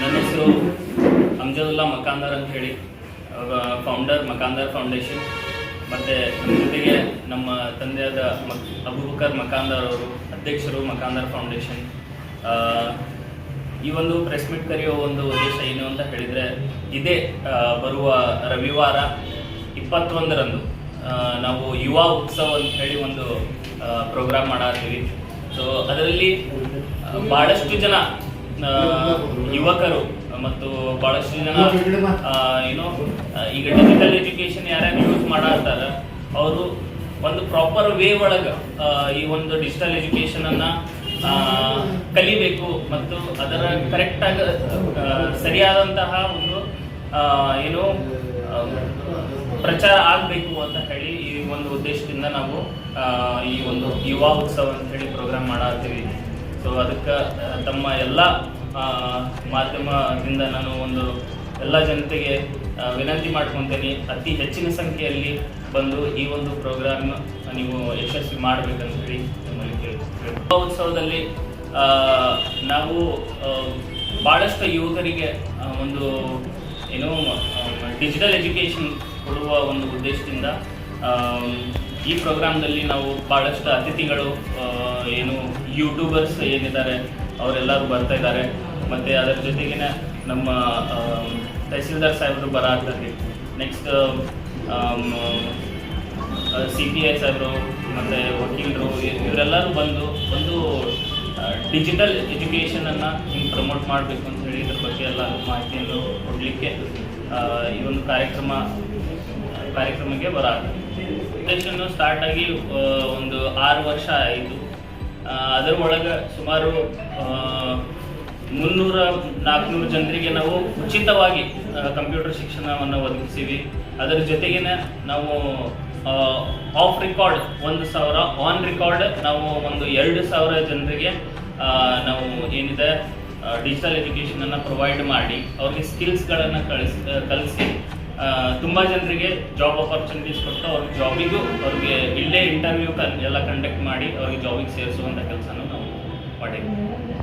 ನನ್ನ ಹೆಸರು ಅಮ್ಜದುಲ್ಲಾ ಮಕಾಂದರ್ ಅಂತ ಹೇಳಿ. ಫೌಂಡರ್ ಮಕಾಂದರ್ ಫೌಂಡೇಶನ್ ಮತ್ತು ಜೊತೆಗೆ ನಮ್ಮ ತಂದೆಯಾದ ಮಕ್, ಅಬುಬಕರ್ ಮಕಾಂದರ್ ಅವರು, ಅಧ್ಯಕ್ಷರು ಮಕಾಂದರ್ ಫೌಂಡೇಶನ್ ಈ ಒಂದು ಪ್ರೆಸ್ ಮೀಟ್ ಕರೆಯುವ ಒಂದು ಉದ್ದೇಶ ಏನು ಅಂತ ಹೇಳಿದರೆ, ಇದೇ ಬರುವ ರವಿವಾರ ಇಪ್ಪತ್ತೊಂದರಂದು ನಾವು ಯುವ ಉತ್ಸವ ಅಂತ ಹೇಳಿ ಒಂದು ಪ್ರೋಗ್ರಾಮ್ ಮಾಡತ್ತೀವಿ ಸೊ ಅದರಲ್ಲಿ ಭಾಳಷ್ಟು ಜನ ಯುವಕರು ಮತ್ತು ಬಹಳಷ್ಟು ಜನ ಏನೋ ಈಗ ಡಿಜಿಟಲ್ ಎಜುಕೇಶನ್ ಯಾರ್ಯಾರು ಯೂಸ್ ಮಾಡತ್ತಾರ ಅವರು ಒಂದು ಪ್ರಾಪರ್ ವೇ ಒಳಗೆ ಈ ಒಂದು ಡಿಜಿಟಲ್ ಎಜುಕೇಶನ್ ಅನ್ನ ಕಲಿಬೇಕು ಮತ್ತು ಅದರ ಕರೆಕ್ಟ್ ಆಗ ಸರಿಯಾದಂತಹ ಒಂದು ಏನು ಪ್ರಚಾರ ಆಗಬೇಕು ಅಂತ ಹೇಳಿ ಈ ಒಂದು ಉದ್ದೇಶದಿಂದ ನಾವು ಈ ಒಂದು ಯುವ ಉತ್ಸವ ಅಂತ ಹೇಳಿ ಪ್ರೋಗ್ರಾಮ್ ಮಾಡತ್ತೀವಿ ಸೊ ಅದಕ್ಕೆ ತಮ್ಮ ಎಲ್ಲ ಮಾಧ್ಯಮದಿಂದ ನಾನು ಒಂದು ಎಲ್ಲ ಜನತೆಗೆ ವಿನಂತಿ ಮಾಡ್ಕೊತೀನಿ. ಅತಿ ಹೆಚ್ಚಿನ ಸಂಖ್ಯೆಯಲ್ಲಿ ಬಂದು ಈ ಒಂದು ಪ್ರೋಗ್ರಾಮ್ ನೀವು ಯಶಸ್ವಿ ಮಾಡಬೇಕಂತ ಹೇಳಿ ನಿಮ್ಮಲ್ಲಿ ಕೇಳಿಸ್ತೀವಿ ಯುವ ಉತ್ಸವದಲ್ಲಿ ನಾವು ಭಾಳಷ್ಟು ಯುವಕರಿಗೆ ಒಂದು, ಏನು ಡಿಜಿಟಲ್ ಎಜುಕೇಷನ್ ಕೊಡುವ ಒಂದು ಉದ್ದೇಶದಿಂದ ಈ ಪ್ರೋಗ್ರಾಮ್ದಲ್ಲಿ ನಾವು ಭಾಳಷ್ಟು ಅತಿಥಿಗಳು ಏನು ಯೂಟ್ಯೂಬರ್ಸ್ ಏನಿದ್ದಾರೆ, ಅವರೆಲ್ಲರೂ ಬರ್ತಾ ಇದ್ದಾರೆ. ಮತ್ತು ಅದರ ಜೊತೆಗಿನ ನಮ್ಮ ತಹಸೀಲ್ದಾರ್ ಸಾಹೇಬರು ಬರಾತ್ತಾರೆ ನೆಕ್ಸ್ಟ್ ಸಿ ಪಿ ಐ ಸಾಹೇಬರು, ಮತ್ತು ವಕೀಲರು ಇವರೆಲ್ಲರೂ ಬಂದು ಒಂದು ಡಿಜಿಟಲ್ ಎಜುಕೇಷನನ್ನು ಹಿಂಗೆ ಪ್ರಮೋಟ್ ಮಾಡಬೇಕು ಅಂತ ಹೇಳಿ ಇದ್ರ ಬಗ್ಗೆ ಎಲ್ಲ ಮಾಹಿತಿಯನ್ನು ಕೊಡಲಿಕ್ಕೆ ಈ ಒಂದು ಕಾರ್ಯಕ್ರಮ, ಕಾರ್ಯಕ್ರಮಕ್ಕೆ ಬರ ಆಗ್ತದೆ. ಸ್ಟಾರ್ಟ್ ಆಗಿ ಒಂದು ಆರು ವರ್ಷ ಆಯಿತು. ಅದರ ಒಳಗೆ ಸುಮಾರು ಮುನ್ನೂರ ನಾಲ್ಕುನೂರು ಜನರಿಗೆ ನಾವು ಉಚಿತವಾಗಿ ಕಂಪ್ಯೂಟರ್ ಶಿಕ್ಷಣವನ್ನು ಒದಗಿಸಿವಿ. ಅದರ ಜೊತೆಗಿನ ನಾವು ಆಫ್ ರೆಕಾರ್ಡ್ ಒಂದು ಸಾವಿರ ಆನ್ ರೆಕಾರ್ಡ್ ನಾವು ಒಂದು ಎರಡು ಸಾವಿರ ಜನರಿಗೆ ನಾವು ಏನಿದೆ ಡಿಜಿಟಲ್ ಎಜುಕೇಷನನ್ನು ಪ್ರೊವೈಡ್ ಮಾಡಿ. ಅವ್ರಿಗೆ ಸ್ಕಿಲ್ಸ್ಗಳನ್ನು ಕಳಿಸಿ, ಕಲಿಸಿ ತುಂಬ ಜನರಿಗೆ ಜಾಬ್ ಆಪರ್ಚುನಿಟೀಸ್ ಕೊಟ್ಟು ಅವ್ರಿಗೆ ಜಾಬಿಗೂ ಅವ್ರಿಗೆ ಇಲ್ಲೇ ಇಂಟರ್ವ್ಯೂ ಎಲ್ಲ ಕಂಡಕ್ಟ್ ಮಾಡಿ ಅವ್ರಿಗೆ ಜಾಬಿಗೆ ಸೇರಿಸುವಂಥ ಕೆಲಸನೂ ನಾವು ಮಾಡಿದ್ದೀವಿ.